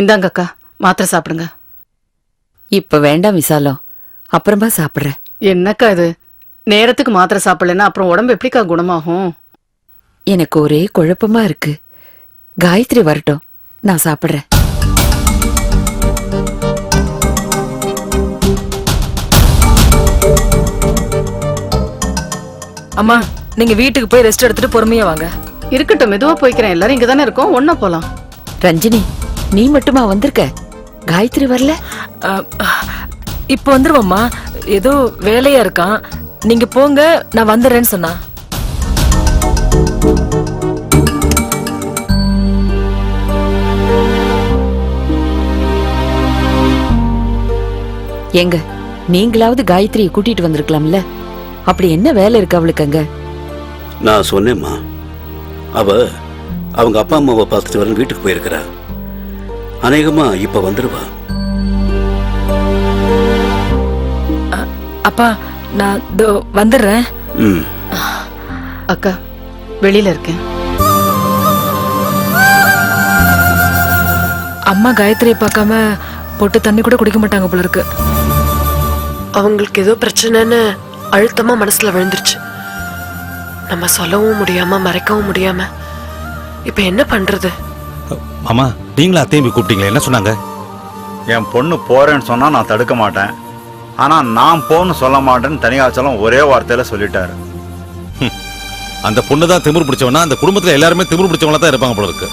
இந்தாங்க அக்கா மாத்திரை சாப்பிடுங்க. இப்ப வேண்டாம் விசாலம் அப்புறமா சாப்பிடுறேன். என்னக்கா இது? நேரத்துக்கு மாத்திரை சாப்பிடலன்னா அப்புறம் உடம்பு எப்படிக்கா குணமாகும்? எனக்கு ஒரே குழப்பமா இருக்கு. காயத்ரி வரட்டும் நான் சாப்பிடுறேன். அம்மா நீங்க வீட்டுக்கு போய் ரெஸ்ட் எடுத்துட்டு பொறுமையா வாங்க. இருக்கட்டும் மெதுவா போய்க்கிறேன். எல்லாரும் இங்க தானே இருக்கோம் ஒன்னா போலாம். ரஞ்சினி நீ மட்டுமா வந்திருக்க? காயத்ரி வரல? இப்போ வந்துருவோம்மா. ஏதோ வேலையா இருக்கான். நீங்க போங்க நான் வந்துடுறேன்னு சொன்னா. எங்க நீங்களாவது காயத்ரியை கூட்டிட்டு வந்திருக்கலாம்ல? அப்படி என்ன வேலை இருக்கு அவளுக்கு அங்க? நான் சொன்னேம்மா. அவ அவங்க அப்பா அம்மாவை பார்த்துட்டு வரேன் வீட்டுக்கு போயிருக்கிறா. அநேகமா இப்ப வந்துருவா. அப்பா நான் இதோ வந்துடுறேன் ம். அக்கா வெளியில இருக்கேன். அம்மா காயத்ரியை பார்க்காம பொட்டு தண்ணி கூட குடிக்க மாட்டாங்க போல இருக்கு அவங்களுக்கு ஏதோ பிரச்சனைன்னு அழுத்தமா மனசுல விழுந்துருச்சு. நம்ம சொல்லவும் முடியாம மறைக்கவும் முடியாம. இப்ப என்ன பண்றது? மாமா நீங்களா அத்தையும் போய் கூப்பிட்டீங்களே என்ன சொன்னாங்க? என் பொண்ணு போறேன்னு சொன்னா நான் தடுக்க மாட்டேன். ஆனா நான் போன்னு சொல்ல மாட்டேன்னு தனியாச்சலம் ஒரே வார்த்தையில சொல்லிட்டாரு. அந்த பொண்ணு தான் திமிரு பிடிச்சவனா? அந்த குடும்பத்துல எல்லாருமே திமிரு பிடிச்சவங்களா தான் இருப்பாங்க போல இருக்கு.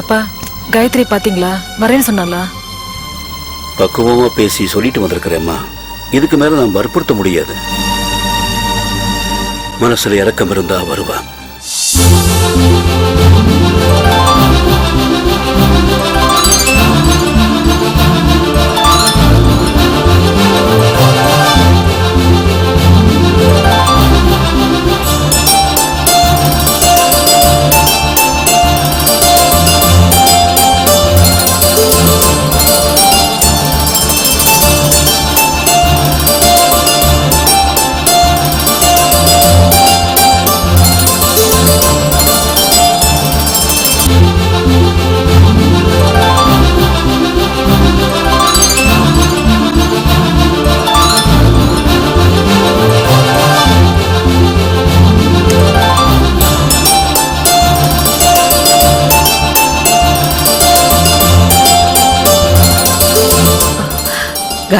அப்பா காயத்ரி பாத்தீங்களா? வரேன்னு சொன்னாலா பக்குவமா பேசி சொல்லிட்டு வந்திருக்கிறேம்மா. இதுக்கு மேல நான் வற்புறுத்த முடியாது. மனசுல இறக்கம் இருந்தா வருவான்.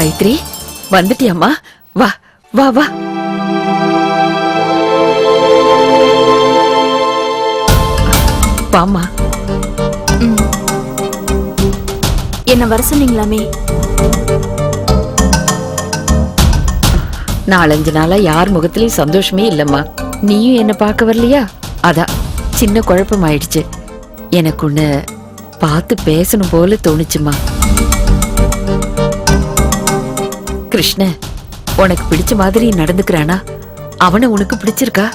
காயத்ரி வந்துட்டியாம்மா. வா வா வா. வாம்மா. என்ன வர சொன்னீங்களாமே? நாலஞ்சு நாளா யார் முகத்திலயும் சந்தோஷமே இல்லம்மா. நீயும் என்ன பார்க்க வரலையா? அதான் சின்ன குழப்பம் ஆயிடுச்சு எனக்கு உன்னை பார்த்து பேசணும் போல தோணுச்சுமா கிருஷ்ண உனக்கு பிடிச்ச மாதிரி நடந்துக்கிறானா? அவனை உனக்கு பிடிச்சிருக்கா?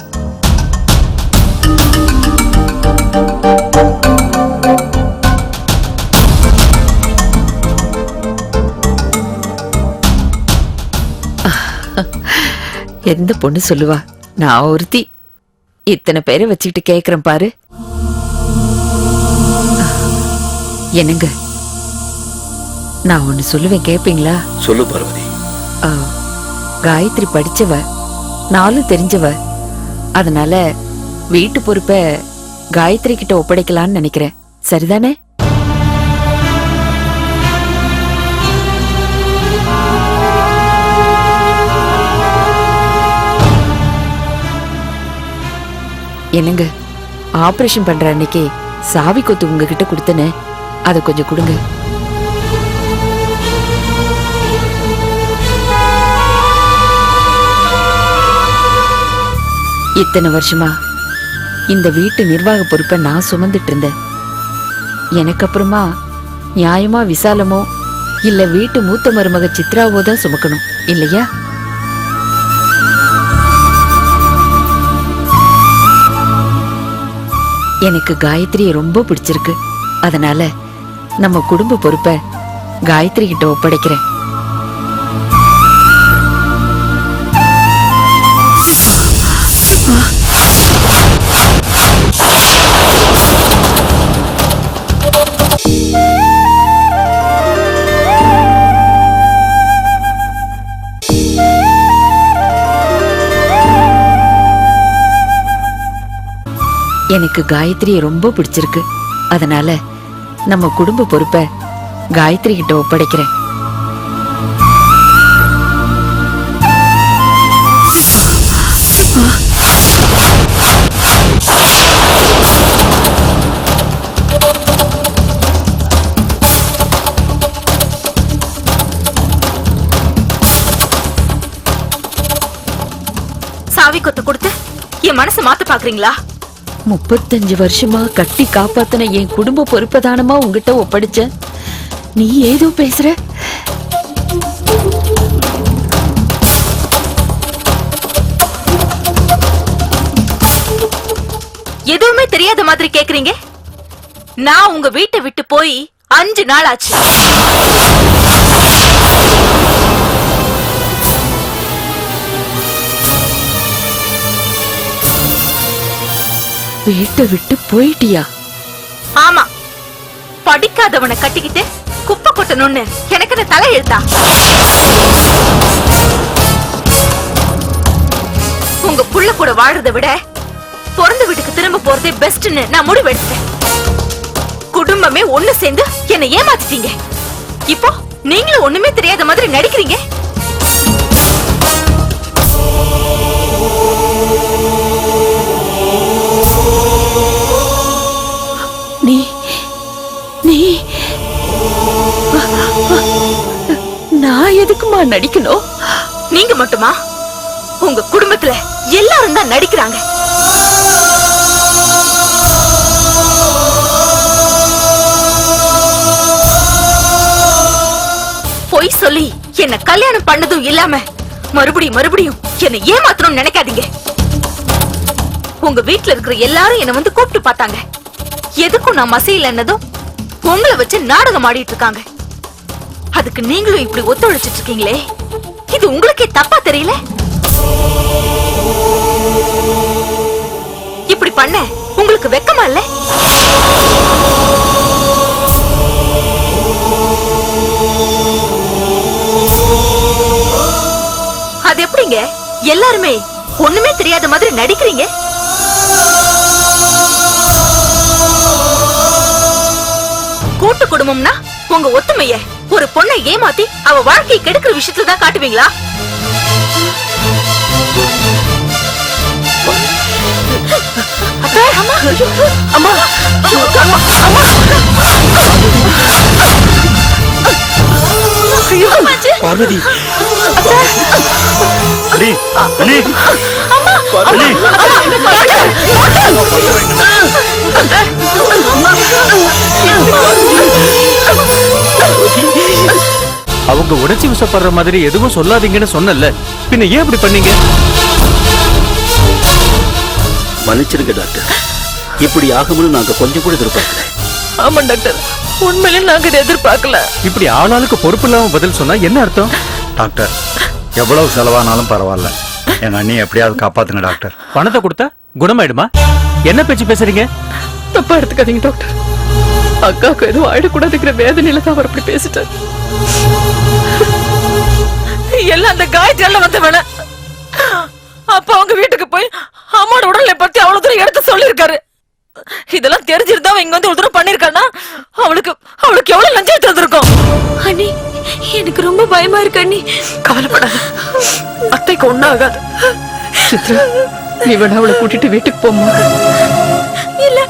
எந்த பொண்ணு சொல்லுவா? நான் ஒருத்தி. இத்தனை பேரை வச்சுக்கிட்டு கேக்குறேன் பாரு. என்னங்க? நான் ஒன்னு சொல்லுவேன் கேப்பீங்களா? சொல்லு பார்வதி. காயத்ரி படிச்சவ நாளும் தெரிஞ்சவ. அதனால வீட்டு பொறுப்பை காயத்ரி கிட்ட ஒப்படைக்கலாம்னு நினைக்கிறேன். சரிதானே? என்னங்க ஆபரேஷன் பண்ற அன்னைக்கு சாவி கொத்து உங்ககிட்ட கொடுத்தனே. அதை கொஞ்சம் கொடுங்க. இத்தனை வருஷமா இந்த வீட்டு நிர்வாக பொறுப்பை நான் சுமந்துட்டு இருந்தேன். எனக்கு அப்புறமா நியாயமா விசாலமோ இல்ல வீட்டு மூத்த மருமக சித்ராவோ தான் சுமக்கணும் இல்லையா? எனக்கு காயத்ரியை ரொம்ப பிடிச்சிருக்கு. அதனால நம்ம குடும்ப பொறுப்பை காயத்ரி கிட்ட ஒப்படைக்கிறேன். எனக்கு காயத்ரியை ரொம்ப பிடிச்சிருக்கு. அதனால நம்ம குடும்ப பொறுப்பை காயத்ரி கிட்ட ஒப்படைக்கிறேன். சாவி கொத்து கொடுத்து என் மனசை மாத்த பாக்குறீங்களா முப்பத்தஞ்சு வருஷமா கட்டி காப்பாத்தின என் குடும்ப பொறுப்பதானமா உங்ககிட்ட ஒப்படைச்சேன் நீ ஏதோ பேசுற? எதுவுமே தெரியாத மாதிரி கேக்குறீங்க? நான் உங்க வீட்டை விட்டு போய் அஞ்சு நாள் ஆச்சு. வீட்டை விட்டு போயிட்டியா? ஆமா. படிக்காதவனை கட்டிக்கிட்டு குப்பை கொட்டணும்னு எனக்கு தலை எழுத்தா? உங்க புள்ள கூட வாழறதை விட பிறந்த வீட்டுக்கு திரும்ப போறதே பெஸ்ட்னு நான் முடிவெடுத்தேன் குடும்பமே ஒண்ணு சேர்ந்து என்னை ஏமாத்திட்டீங்க. இப்போ நீங்களும் ஒண்ணுமே தெரியாத மாதிரி நடிக்கிறீங்க. எதுக்குமா நடிக்கணும்? நீங்க மட்டுமா? உங்க குடும்பத்துல எல்லாரும் தான் நடிக்கிறாங்க. பொய் சொல்லி என்ன கல்யாணம் பண்ணதும் இல்லாம மறுபடியும் மறுபடியும் என்ன ஏமாத்தணும்னு நினைக்காதீங்க. உங்க வீட்ல இருக்கிற எல்லாரும் என்ன வந்து கூப்பிட்டு பார்த்தாங்க. எதுக்கும் நான் மசையிலன்னதும் உங்களை வச்சு நாடகம் ஆடிட்டு இருக்காங்க. அதுக்கு நீங்களும் இப்படி ஒத்துழைச்சிட்டு இருக்கீங்களே இது உங்களுக்கே தப்பா தெரியல? இப்படி பண்ண உங்களுக்கு வெக்கமா இல்ல? அது எப்படிங்க? எல்லாருமே ஒண்ணுமே தெரியாத மாதிரி நடிக்கிறீங்க? கூட்டு குடும்பம்னா உங்க ஒத்துமையை ஒரு பொண்ணை ஏமாத்தி அவ வாழ்க்கையை கெடுக்கிற விஷயத்துல தான் காட்டுவீங்களா? அம்மா, அம்மா. பார்வதி. அவங்க உணர்ச்சி வசப்படுற மாதிரி எதுவும் சொல்லாதீங்கன்னு சொன்னல பின்ன ஏன் இப்படி பண்ணீங்க? மன்னிச்சிருங்க டாக்டர். இப்படி ஆகும்னு நாங்க கொஞ்சம் கூட எதிர்பார்க்கல. ஆமா டாக்டர். உண்மையிலே நாங்க இதை எதிர்பார்க்கல. இப்படி ஆளாளுக்கு பொறுப்பு இல்லாம பதில் சொன்னா என்ன அர்த்தம்? டாக்டர் எவ்வளவு செலவானாலும் பரவாயில்ல. எங்க அண்ணியை எப்படியாவது காப்பாத்துங்க டாக்டர். பணத்தை கொடுத்தா குணமாயிடுமா? என்ன பேச்சு பேசுறீங்க? தப்பா எடுத்துக்காதீங்க டாக்டர். அக்காவுக்கு எதுவும் ஆயிடக்கூடாதுங்கிற வேதனையில தான் அவர் அப்படி பேசிட்டார். எல்லாம் அந்த வந்த வேண அப்ப அவங்க வீட்டுக்கு போய் அம்மாவோட உடலை பத்தி அவ்வளவு தூரம் எடுத்து சொல்லியிருக்காரு. இதெல்லாம் தெரிஞ்சிருந்தா அவன் இங்க வந்து ஒரு தூரம் பண்ணிருக்கானா அவளுக்கு அவளுக்கு எவ்வளவு லஞ்சம் எடுத்திருக்கும் அண்ணி எனக்கு ரொம்ப பயமா இருக்கு அண்ணி. கவலைப்படாத. அத்தைக்கு ஆகாது. சித்ரா நீ வேணா அவளை கூட்டிட்டு வீட்டுக்கு போமா இல்ல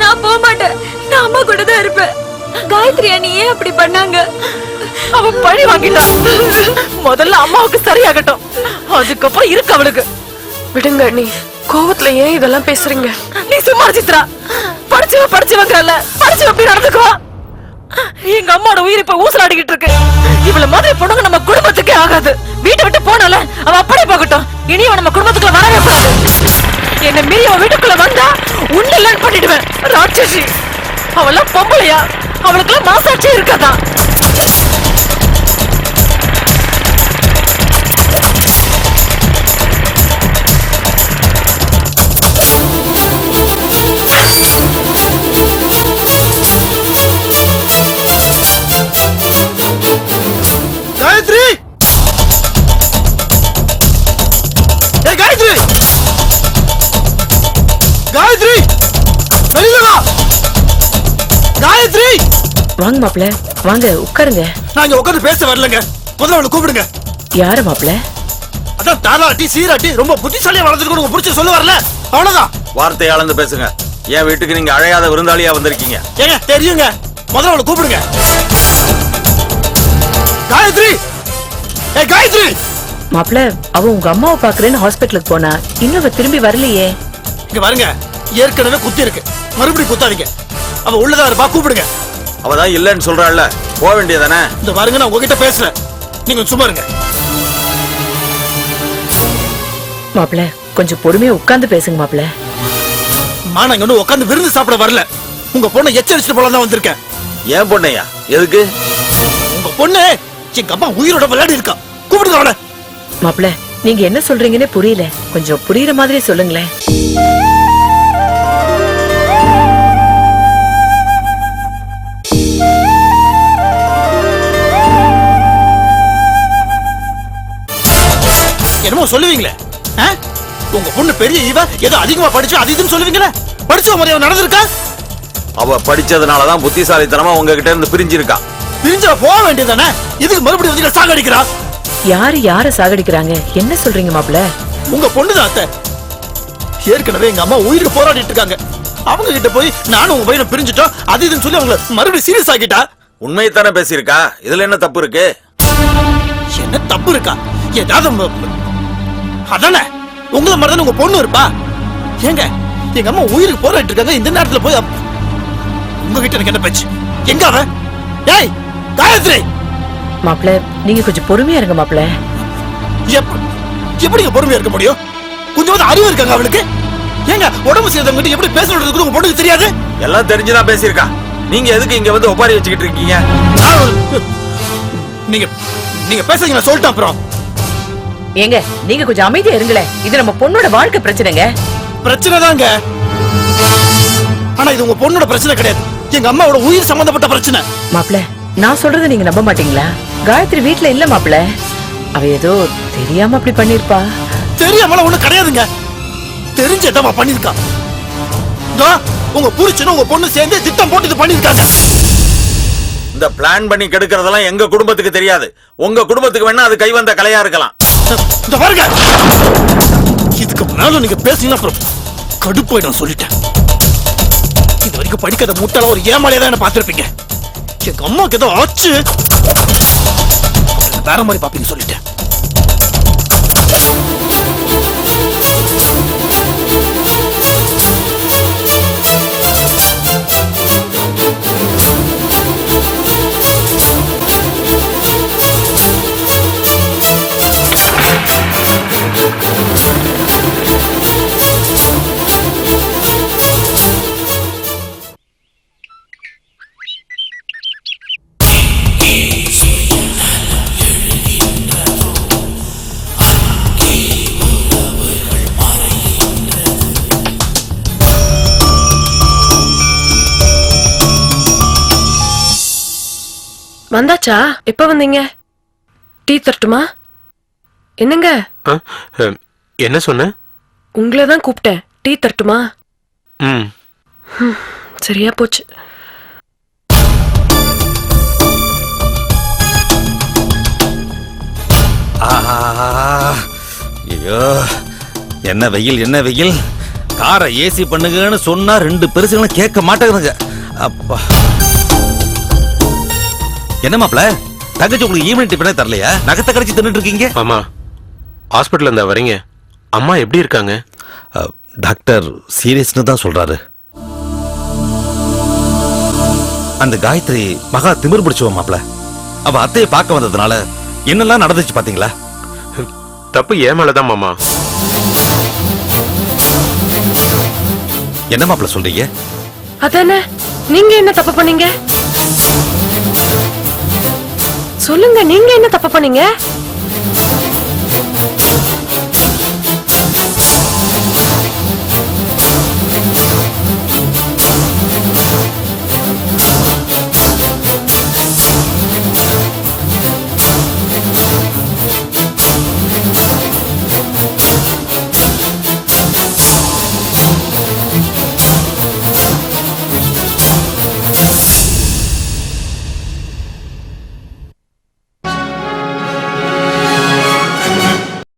நான் போக மாட்டேன். நான் அம்மா கூட தான் இருப்பேன். காயத்ரி அண்ணி ஏன் அப்படி பண்ணாங்க? அவ பழி வாங்கிட்டான் முதல்ல அம்மாவுக்கு சரியாகட்டும். அதுக்கப்புறம் இருக்கு அவளுக்கு. விடுங்க அண்ணி கோவத்துல ஏன் இதெல்லாம் பேசுறீங்க? நீ சும்மா சித்ரா படிச்சவ படிச்சவங்கல்ல படிச்சவ எப்படி நடந்துக்குவா. எங்க அம்மாவோட உயிர் இப்ப ஊசலாடிக்கிட்டு இருக்கு. இவ்வளவு மாதிரி பொண்ணுங்க நம்ம குடும்பத்துக்கே ஆகாது. வீட்டை விட்டு போனால அவ அப்படியே போகட்டும். இனி அவ நம்ம குடும்பத்துக்குள்ள வரவே கூடாது. என்ன மீறி அவ வீட்டுக்குள்ள வந்தா உண்டு இல்லைன்னு பண்ணிடுவேன் ராட்சசி. அவெல்லாம் பொம்பளையா? அவளுக்குலாம் மாசாட்சி இருக்காதான் வாங்க மாப்ள வாங்க உட்காருங்க. நான் இங்க உட்காந்து பேச வரலங்க. முதல்ல அவளை கூப்பிடுங்க. யாரு மாப்ள அதான் தாலாட்டி சீராட்டி ரொம்ப புத்திசாலியா வளர்ந்துருக்கு உங்க பிடிச்ச சொல்ல வரல. அவ்வளவுதான். வார்த்தை அளந்து பேசுங்க. என் வீட்டுக்கு நீங்க அழையாத விருந்தாளியா வந்திருக்கீங்க. ஏங்க தெரியுங்க. முதல்ல அவளை கூப்பிடுங்க. காயத்ரி! ஏ காயத்ரி! மாப்ள அவ உங்க அம்மாவை பாக்குறேன்னு ஹாஸ்பிட்டலுக்கு போனா இன்னும் திரும்பி வரலையே. இங்க பாருங்க ஏற்கனவே குத்தி இருக்கு. மறுபடியும் குத்தாதீங்க. அவ உள்ளதா இருப்பா கூப்பிடுங்க. அவதான் இல்லைன்னு சொல்றாள்ல. போக வேண்டியதானே இந்த பாருங்க நான் உங்ககிட்ட பேசுறேன். நீங்க சும்மா இருங்க. மாப்ள கொஞ்சம் பொறுமையா உட்கார்ந்து பேசுங்க மாப்ள நான் இங்க ஒன்னும் உட்காந்து விருந்து சாப்பிட வரல. உங்க பொண்ணை எச்சரிச்சுட்டு போல தான் வந்திருக்கேன். ஏன் பொண்ணையா? எதுக்கு? உங்க பொண்ணு எங்க அம்மா உயிரோட விளையாடி இருக்கா. கூப்பிடுங்க அவளை. மாப்ள நீங்க என்ன சொல்றீங்கன்னே புரியல. கொஞ்சம் புரியுற மாதிரி சொல்லுங்களேன். என்னமோ சொல்லுவீங்களே? உங்க பொண்ணு பெரிய இவ ஏதோ அதிகமா படிச்சு அது இதுன்னு சொல்லுவீங்களே? படிச்ச முறையா நடந்திருக்கா? அவ படிச்சதுனாலதான் புத்திசாலித்தனமா உங்ககிட்ட இருந்து பிரிஞ்சிருக்கா. பிரிஞ்சா போக வேண்டியதானே இதுக்கு மறுபடியும் வந்து சாகடிக்கிறா? யாரு யார சாகடிக்கிறாங்க? என்ன சொல்றீங்க மாப்ள உங்க பொண்ணுதான் அத்தை. ஏற்கனவே எங்க அம்மா உயிருக்கு போராடிட்டு இருக்காங்க. அவங்க கிட்ட போய் நானும் உங்க பையனை பிரிஞ்சுட்டோம். அது இதுன்னு சொல்லி அவங்கள மறுபடியும் சீரியஸ் ஆக்கிட்டா? உண்மையைத்தானே பேசியிருக்கா? இதுல என்ன தப்பு இருக்கு? என்ன தப்பு இருக்கா? ஏதாவது அதானே? உங்களை மாதிரி தானே உங்க பொண்ணு இருப்பா? ஏங்க எங்க அம்மா உயிருக்கு போராடிட்டு இருக்காங்க இந்த நேரத்துல போய் உங்ககிட்ட எனக்கு என்ன பேச்சு? எங்க அவன் ஏய் காயத்ரி! மாப்ள நீங்க கொஞ்சம் பொறுமையா இருங்க மாப்ள எப்ப- எப்படிங்க பொறுமையா இருக்க முடியும்? கொஞ்சமாவது அறிவு இருக்காங்க அவளுக்கு? ஏங்க உடம்பு செய்யறவங்க எப்படி பேசணுன்றது உங்க பொண்ணுக்கு தெரியாது? எல்லாம் தெரிஞ்சுதான் பேசியிருக்கா. நீங்க எதுக்கு இங்க வந்து ஒப்பாரி வச்சுக்கிட்டு இருக்கீங்க? நீங்க நீங்க பேசுறீங்க நான் சொல்லிட்டேன் அப்புறம். ஏங்க நீங்க கொஞ்சம் அமைதியா இருங்களேன் இது நம்ம பொண்ணோட வாழ்க்கை பிரச்சனைங்க. பிரச்சனை தாங்க. ஆனா இது உங்க பொண்ணோட பிரச்சனை கிடையாது. எங்க அம்மாவோட உயிர் சம்பந்தப்பட்ட பிரச்சனை. மாப்ள நான் சொல்றதை நீங்க நம்ப மாட்டீங்களா? காயத்ரி வீட்ல இல்ல மாப்ள அவ ஏதோ தெரியாம அப்படி பண்ணிருப்பா. தெரியாமல ஒண்ணு கிடையாதுங்க. தெரிஞ்சதவா பண்ணிருக்கா இதோ, உங்க புருஷனும் உங்க பொண்ணு சேர்ந்து திட்டம் போட்டு இது பண்ணிருக்காங்க இந்த பிளான் பண்ணி கெடுக்கிறதெல்லாம் எங்க குடும்பத்துக்கு தெரியாது. உங்க குடும்பத்துக்கு வேணா அது கைவந்த கலையா இருக்கலாம். இந்த பாருங்க. இதுக்கு மேல நீங்க பேசுனீங்கன்னா அப்புறம் கடுப்பாயிடும் சொல்லிட்டேன். இது வரைக்கும் படிக்காத முட்டாள ஒரு ஏமாளியா தான் என்ன பார்த்திருப்பீங்க. எங்க அம்மாவுக்கு ஏதோ ஆச்சு. வேற மாதிரி பாப்பீங்க சொல்லிட்டேன் வந்தாச்சா எப்ப வந்தீங்க? டீ தரட்டுமா? என்னங்க? என்ன சொன்ன? உங்களை தான் கூப்பிட்டேன். டீ தரட்டுமா? ம். சரியா போச்சு. ஐயோ என்ன வெயில் என்ன வெயில்? காரை ஏசி பண்ணுங்கன்னு சொன்னா ரெண்டு பெருசுகளும் கேட்க மாட்டேங்குதுங்க. அப்பா. என்ன மாப்ள தங்கச்சி உங்களுக்கு ஈவினிங் டிஃபனே தரலையா? நகத்தை கடிச்சு தின்னுட்டு இருக்கீங்க? மாமா ஹாஸ்பிட்டல் இருந்தா வரீங்க. அம்மா எப்படி இருக்காங்க? டாக்டர் சீரியஸ்னு தான் சொல்றாரு. அந்த காயத்ரி மகா திமிர் பிடிச்சவ மாப்ள அவ அத்தையை பார்க்க வந்ததுனால என்னெல்லாம் நடந்துச்சு பாத்தீங்களா? தப்பு ஏன் மேலதான் மாமா. என்ன மாப்ள சொல்றீங்க? அதானே நீங்க என்ன தப்பு பண்ணீங்க? சொல்லுங்க நீங்க என்ன தப்பு பண்ணீங்க?